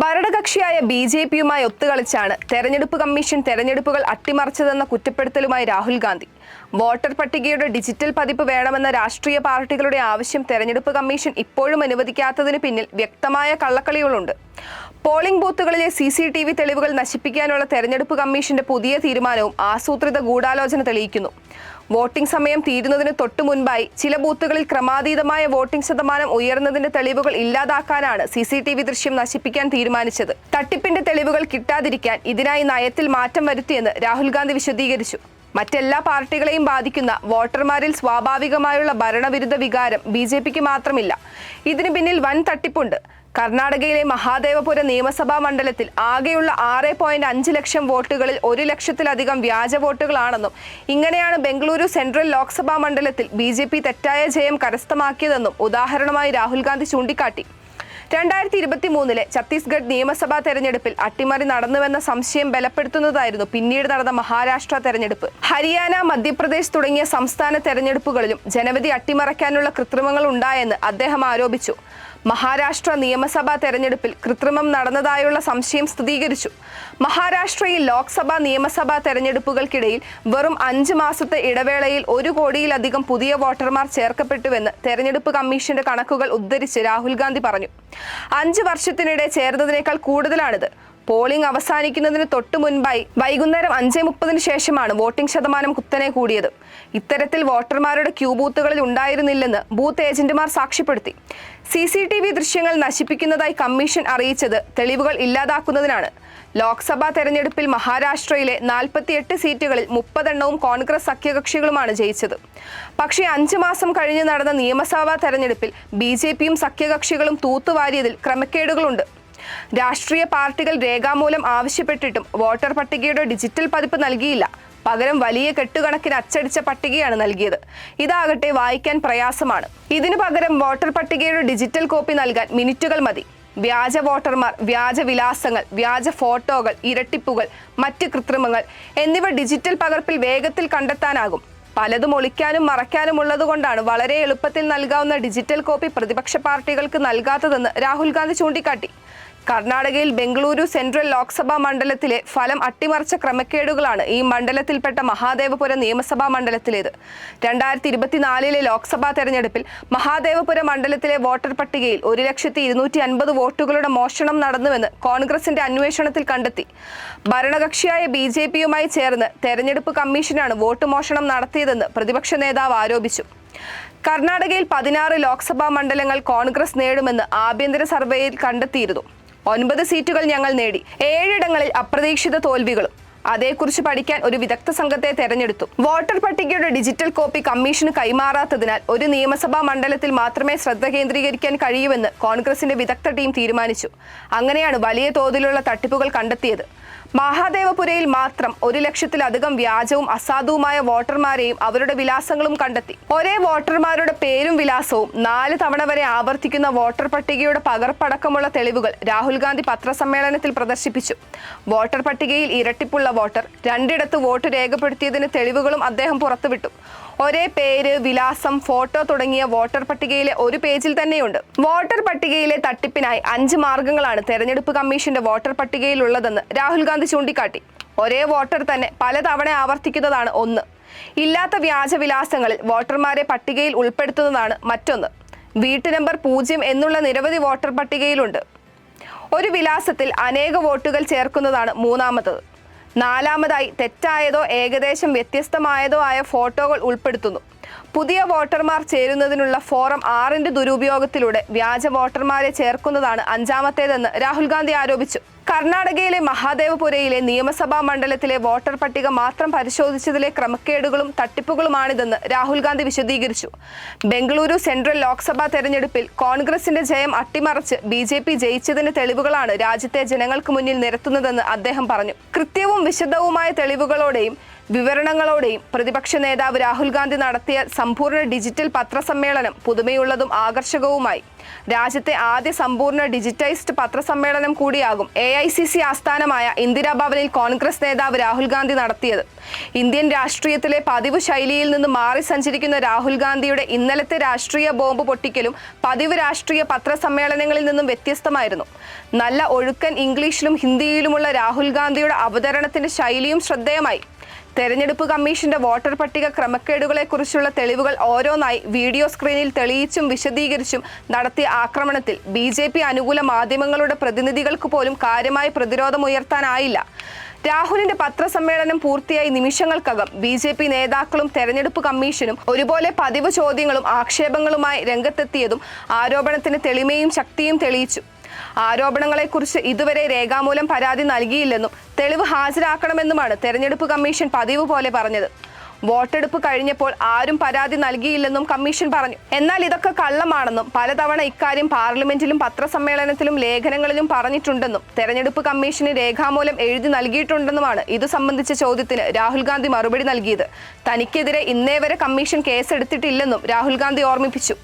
ഭരണകക്ഷിയായ B J പിയുമായി ഒത്തുകളിച്ചാണ് തെരഞ്ഞെടുപ്പ് കമ്മീഷൻ തെരഞ്ഞെടുപ്പുകൾ അട്ടിമറിച്ചതെന്ന കുറ്റപ്പെടുത്തലുമായി രാഹുൽ ഗാന്ധി. വോട്ടർ പട്ടികയുടെ ഡിജിറ്റൽ പതിപ്പ് വേണമെന്ന രാഷ്ട്രീയ പാർട്ടികളുടെ ആവശ്യം തെരഞ്ഞെടുപ്പ് കമ്മീഷൻ ഇപ്പോഴും അനുവദിക്കാത്തതിന് പിന്നിൽ വ്യക്തമായ കള്ളക്കളികളുണ്ട്. പോളിംഗ് ബൂത്തുകളിലെ സി സി ടി വി തെളിവുകൾ നശിപ്പിക്കാനുള്ള തെരഞ്ഞെടുപ്പ് കമ്മീഷന്റെ പുതിയ തീരുമാനവും ആസൂത്രിത ഗൂഢാലോചന തെളിയിക്കുന്നു. വോട്ടിംഗ് സമയം തീരുന്നതിന് തൊട്ടു മുൻപായി ചില ബൂത്തുകളിൽ ക്രമാതീതമായ വോട്ടിംഗ് ശതമാനം ഉയർന്നതിന്റെ തെളിവുകൾ ഇല്ലാതാക്കാനാണ് സി സി ടി വി ദൃശ്യം നശിപ്പിക്കാൻ തീരുമാനിച്ചത്. തട്ടിപ്പിന്റെ തെളിവുകൾ കിട്ടാതിരിക്കാൻ ഇതിനായി നയത്തിൽ മാറ്റം വരുത്തിയെന്ന് രാഹുൽ ഗാന്ധി വിശദീകരിച്ചു. മറ്റെല്ലാ പാർട്ടികളെയും ബാധിക്കുന്ന വോട്ടർമാരിൽ സ്വാഭാവികമായുള്ള ഭരണവിരുദ്ധ വികാരം ബി ജെ പിക്ക് മാത്രമില്ല. ഇതിനു പിന്നിൽ വൻ തട്ടിപ്പുണ്ട്. കർണാടകയിലെ മഹാദേവപുര നിയമസഭാ മണ്ഡലത്തിൽ ആകെയുള്ള ആറ് പോയിന്റ് അഞ്ച് ലക്ഷം വോട്ടുകളിൽ ഒരു ലക്ഷത്തിലധികം വ്യാജ വോട്ടുകളാണെന്നും ഇങ്ങനെയാണ് ബംഗളൂരു സെൻട്രൽ ലോക്സഭാ മണ്ഡലത്തിൽ ബി ജെ പി തെറ്റായ ജയം കരസ്ഥമാക്കിയതെന്നും ഉദാഹരണമായി രാഹുൽ ഗാന്ധി ചൂണ്ടിക്കാട്ടി. രണ്ടായിരത്തി ഇരുപത്തി മൂന്നിലെ ഛത്തീസ്ഗഡ് നിയമസഭാ തെരഞ്ഞെടുപ്പിൽ അട്ടിമറി നടന്നുവെന്ന സംശയം ബലപ്പെടുത്തുന്നതായിരുന്നു പിന്നീട് നടന്ന മഹാരാഷ്ട്ര തെരഞ്ഞെടുപ്പ്. ഹരിയാന മധ്യപ്രദേശ് തുടങ്ങിയ സംസ്ഥാന തെരഞ്ഞെടുപ്പുകളിലും ജനവിധി അട്ടിമറയ്ക്കാനുള്ള കൃത്രിമങ്ങൾ ഉണ്ടായെന്ന് അദ്ദേഹം ആരോപിച്ചു. മഹാരാഷ്ട്ര നിയമസഭാ തെരഞ്ഞെടുപ്പിൽ കൃത്രിമം നടന്നതായുള്ള സംശയം സ്ഥിരീകരിച്ചു. മഹാരാഷ്ട്രയിൽ ലോക്സഭാ നിയമസഭാ തെരഞ്ഞെടുപ്പുകൾക്കിടയിൽ വെറും അഞ്ച് മാസത്തെ ഇടവേളയിൽ ഒരു കോടിയിലധികം പുതിയ വോട്ടർമാർ ചേർക്കപ്പെട്ടുവെന്ന് തെരഞ്ഞെടുപ്പ് കമ്മീഷന്റെ കണക്കുകൾ ഉദ്ധരിച്ച് രാഹുൽ ഗാന്ധി പറഞ്ഞു. അഞ്ച് വർഷത്തിനിടെ ചേർന്നതിനേക്കാൾ കൂടുതലാണിത്. പോളിംഗ് അവസാനിക്കുന്നതിന് തൊട്ടു മുൻപായി വൈകുന്നേരം അഞ്ച് മുപ്പതിന് ശേഷമാണ് വോട്ടിംഗ് ശതമാനം കുത്തനെ കൂടിയത്. ഇത്തരത്തിൽ വോട്ടർമാരുടെ ക്യൂ ബൂത്തുകളിൽ ഉണ്ടായിരുന്നില്ലെന്ന് ബൂത്ത് ഏജന്റുമാർ സാക്ഷ്യപ്പെടുത്തി. സി സി ടി വി ദൃശ്യങ്ങൾ നശിപ്പിക്കുന്നതായി കമ്മീഷൻ അറിയിച്ചത് തെളിവുകൾ ഇല്ലാതാക്കുന്നതിനാണ്. ലോക്സഭാ തെരഞ്ഞെടുപ്പിൽ മഹാരാഷ്ട്രയിലെ നാൽപ്പത്തിയെട്ട് സീറ്റുകളിൽ മുപ്പതെണ്ണവും കോൺഗ്രസ് സഖ്യകക്ഷികളുമാണ് ജയിച്ചത്. പക്ഷേ അഞ്ചു മാസം കഴിഞ്ഞ് നടന്ന നിയമസഭാ തെരഞ്ഞെടുപ്പിൽ ബി ജെ പിയും സഖ്യകക്ഷികളും തൂത്തുവാരിയതിൽ ക്രമക്കേടുകളുണ്ട്. രാഷ്ട്രീയ പാർട്ടികൾ രേഖാമൂലം ആവശ്യപ്പെട്ടിട്ടും വോട്ടർ പട്ടികയുടെ ഡിജിറ്റൽ പതിപ്പ് നൽകിയില്ല. പകരം വലിയ കെട്ടുകണക്കിന് അച്ചടിച്ച പട്ടികയാണ് നൽകിയത്. ഇതാകട്ടെ വായിക്കാൻ പ്രയാസമാണ്. ഇതിനു പകരം വോട്ടർ പട്ടികയുടെ ഡിജിറ്റൽ കോപ്പി നൽകാൻ മിനിറ്റുകൾ മതി. വ്യാജ വോട്ടർമാർ വ്യാജ വിലാസങ്ങൾ വ്യാജ ഫോട്ടോകൾ ഇരട്ടിപ്പുകൾ മറ്റ് കൃത്രിമങ്ങൾ എന്നിവ ഡിജിറ്റൽ പകർപ്പിൽ വേഗത്തിൽ കണ്ടെത്താനാകും. പലതും ഒളിക്കാനും മറയ്ക്കാനും ഉള്ളതുകൊണ്ടാണ് വളരെ എളുപ്പത്തിൽ നൽകാവുന്ന ഡിജിറ്റൽ കോപ്പി പ്രതിപക്ഷ പാർട്ടികൾക്ക് നൽകാത്തതെന്ന് രാഹുൽ ഗാന്ധി ചൂണ്ടിക്കാട്ടി. കർണാടകയിൽ ബംഗളൂരു സെൻട്രൽ ലോക്സഭാ മണ്ഡലത്തിലെ ഫലം അട്ടിമറിച്ച ക്രമക്കേടുകളാണ് ഈ മണ്ഡലത്തിൽപ്പെട്ട മഹാദേവപുര നിയമസഭാ മണ്ഡലത്തിലേത്. രണ്ടായിരത്തി ഇരുപത്തിനാലിലെ ലോക്സഭാ തെരഞ്ഞെടുപ്പിൽ മഹാദേവപുര മണ്ഡലത്തിലെ വോട്ടർ പട്ടികയിൽ ഒരു ലക്ഷത്തി ഇരുന്നൂറ്റി അൻപത് വോട്ടുകളുടെ മോഷണം നടന്നുവെന്ന് കോൺഗ്രസിന്റെ അന്വേഷണത്തിൽ കണ്ടെത്തി. ഭരണകക്ഷിയായ ബി ജെ പിയുമായി ചേർന്ന് തെരഞ്ഞെടുപ്പ് കമ്മീഷനാണ് വോട്ട് മോഷണം നടത്തിയതെന്ന് പ്രതിപക്ഷ നേതാവ് ആരോപിച്ചു. കർണാടകയിൽ പതിനാറ് ലോക്സഭാ മണ്ഡലങ്ങൾ കോൺഗ്രസ് നേടുമെന്ന് ആഭ്യന്തര സർവേയിൽ കണ്ടെത്തിയിരുന്നു. ഒൻപത് സീറ്റുകൾ ഞങ്ങൾ നേടി. ഏഴിടങ്ങളിൽ അപ്രതീക്ഷിത തോൽവികളും. അതേക്കുറിച്ച് പഠിക്കാൻ ഒരു വിദഗ്ധ സംഘത്തെ തെരഞ്ഞെടുത്തു. വോട്ടർ പട്ടികയുടെ ഡിജിറ്റൽ കോപ്പി കമ്മീഷന് കൈമാറാത്തതിനാൽ ഒരു നിയമസഭാ മണ്ഡലത്തിൽ മാത്രമേ ശ്രദ്ധ കേന്ദ്രീകരിക്കാൻ കഴിയൂവെന്ന് കോൺഗ്രസിന്റെ വിദഗ്ധ ടീം തീരുമാനിച്ചു. അങ്ങനെയാണ് വലിയ തോതിലുള്ള തട്ടിപ്പുകൾ കണ്ടെത്തിയത്. മഹാദേവപുരയിൽ മാത്രം ഒരു ലക്ഷത്തിലധികം വ്യാജവും അസാധുവുമായ വോട്ടർമാരെയും അവരുടെ വിലാസങ്ങളും കണ്ടെത്തി. ഒരേ വോട്ടർമാരുടെ പേരും വിലാസവും നാല് തവണ വരെ ആവർത്തിക്കുന്ന വോട്ടർ പട്ടികയുടെ പകർപ്പടക്കമുള്ള തെളിവുകൾ രാഹുൽ ഗാന്ധി പത്രസമ്മേളനത്തിൽ പ്രദർശിപ്പിച്ചു. വോട്ടർ പട്ടികയിൽ ഇരട്ടിപ്പുള്ള വോട്ടർ രണ്ടിടത്ത് വോട്ട് രേഖപ്പെടുത്തിയതിന് തെളിവുകളും അദ്ദേഹം പുറത്തുവിട്ടു. ഒരേ പേര് വിലാസം ഫോട്ടോ തുടങ്ങിയ വോട്ടർ പട്ടികയിലെ ഒരു പേജിൽ തന്നെയുണ്ട്. വോട്ടർ പട്ടികയിലെ തട്ടിപ്പിനായി അഞ്ച് മാർഗങ്ങളാണ് തെരഞ്ഞെടുപ്പ് കമ്മീഷന്റെ വോട്ടർ പട്ടികയിലുള്ളതെന്ന് രാഹുൽ ഗാന്ധി ചൂണ്ടിക്കാട്ടി. ഒരേ വോട്ടർ തന്നെ പലതവണ ആവർത്തിക്കുന്നതാണ് ഒന്ന്. ഇല്ലാത്ത വ്യാജ വിലാസങ്ങളിൽ വോട്ടർമാരെ പട്ടികയിൽ ഉൾപ്പെടുത്തുന്നതാണ് മറ്റൊന്ന്. വീട്ടു നമ്പർ പൂജ്യം എന്നുള്ള നിരവധി വോട്ടർ പട്ടികയിലുണ്ട്. ഒരു വിലാസത്തിൽ അനേക വോട്ടുകൾ ചേർക്കുന്നതാണ് മൂന്നാമത്തത്. നാലാമതായി തെറ്റായതോ ഏകദേശം വ്യത്യസ്തമായതോ ആയ ഫോട്ടോകൾ ഉൾപ്പെടുത്തുന്നു. പുതിയ വോട്ടർമാർ ചേരുന്നതിനുള്ള ഫോറം ആറിന്റെ ദുരുപയോഗത്തിലൂടെ വ്യാജ വോട്ടർമാരെ ചേർക്കുന്നതാണ് അഞ്ചാമത്തേതെന്ന് രാഹുൽ ഗാന്ധി ആരോപിച്ചു. കർണാടകയിലെ മഹാദേവപുരയിലെ നിയമസഭാ മണ്ഡലത്തിലെ വോട്ടർ പട്ടിക മാത്രം പരിശോധിച്ചതിലെ ക്രമക്കേടുകളും തട്ടിപ്പുകളുമാണിതെന്ന് രാഹുൽ ഗാന്ധി വിശദീകരിച്ചു. ബംഗളൂരു സെൻട്രൽ ലോക്സഭാ തെരഞ്ഞെടുപ്പിൽ കോൺഗ്രസിന്റെ ജയം അട്ടിമറിച്ച് ബി ജെ പി ജയിച്ചതിന് തെളിവുകളാണ് രാജ്യത്തെ ജനങ്ങൾക്ക് മുന്നിൽ നിരത്തുന്നതെന്ന് അദ്ദേഹം പറഞ്ഞു. കൃത്യവും വിശദവുമായ തെളിവുകളോടെയും വിവരണങ്ങളോടെയും പ്രതിപക്ഷ നേതാവ് രാഹുൽ ഗാന്ധി നടത്തിയ സമ്പൂർണ ഡിജിറ്റൽ പത്രസമ്മേളനം പുതുമയുള്ളതും ആകർഷകവുമായി. രാജ്യത്തെ ആദ്യ സമ്പൂർണ ഡിജിറ്റൈസ്ഡ് പത്രസമ്മേളനം കൂടിയാകും എ ഐ സി സി ആസ്ഥാനമായ ഇന്ദിരാഭവനിൽ കോൺഗ്രസ് നേതാവ് രാഹുൽ ഗാന്ധി നടത്തിയത്. ഇന്ത്യൻ രാഷ്ട്രീയത്തിലെ പതിവ് ശൈലിയിൽ നിന്ന് മാറി സഞ്ചരിക്കുന്ന രാഹുൽ ഗാന്ധിയുടെ ഇന്നലത്തെ രാഷ്ട്രീയ ബോംബ് പൊട്ടിക്കലും പതിവ് രാഷ്ട്രീയ പത്രസമ്മേളനങ്ങളിൽ നിന്നും വ്യത്യസ്തമായിരുന്നു. നല്ല ഒഴുക്കൻ ഇംഗ്ലീഷിലും ഹിന്ദിയിലുമുള്ള രാഹുൽ ഗാന്ധിയുടെ അവതരണത്തിന്റെ ശൈലിയും ശ്രദ്ധേയമായി. തെരഞ്ഞെടുപ്പ് കമ്മീഷന്റെ വോട്ടർ പട്ടിക ക്രമക്കേടുകളെക്കുറിച്ചുള്ള തെളിവുകൾ ഓരോന്നായി വീഡിയോ സ്ക്രീനിൽ തെളിയിച്ചും വിശദീകരിച്ചും നടത്തിയ ആക്രമണത്തിൽ ബി ജെ പി അനുകൂല മാധ്യമങ്ങളുടെ പ്രതിനിധികൾക്ക് പോലും കാര്യമായ പ്രതിരോധമുയർത്താനായില്ല രാഹുലിന്റെ പത്രസമ്മേളനം പൂർത്തിയായി നിമിഷങ്ങൾക്കകം ബി ജെ പി നേതാക്കളും തെരഞ്ഞെടുപ്പ് കമ്മീഷനും ഒരുപോലെ പതിവ് ചോദ്യങ്ങളും ആക്ഷേപങ്ങളുമായി രംഗത്തെത്തിയതും ആരോപണത്തിന് തെളിമയും ശക്തിയും തെളിയിച്ചു. ആരോപണങ്ങളെക്കുറിച്ച് ഇതുവരെ രേഖാമൂലം പരാതി നൽകിയില്ലെന്നും തെളിവ് ഹാജരാക്കണമെന്നുമാണ് തെരഞ്ഞെടുപ്പ് കമ്മീഷൻ പതിവ് പോലെ പറഞ്ഞത്. വോട്ടെടുപ്പ് കഴിഞ്ഞപ്പോൾ ആരും പരാതി നൽകിയില്ലെന്നും കമ്മീഷൻ പറഞ്ഞു. എന്നാൽ ഇതൊക്കെ കള്ളമാണെന്നും പലതവണ ഇക്കാര്യം പാർലമെന്റിലും പത്രസമ്മേളനത്തിലും ലേഖനങ്ങളിലും പറഞ്ഞിട്ടുണ്ടെന്നും തെരഞ്ഞെടുപ്പ് കമ്മീഷന് രേഖാമൂലം എഴുതി നൽകിയിട്ടുണ്ടെന്നുമാണ് ഇതു സംബന്ധിച്ച ചോദ്യത്തിന് രാഹുൽ ഗാന്ധി മറുപടി നൽകിയത്. തനിക്കെതിരെ ഇന്നേ വരെ കമ്മീഷൻ കേസെടുത്തിട്ടില്ലെന്നും രാഹുൽ ഗാന്ധി ഓർമ്മിപ്പിച്ചു.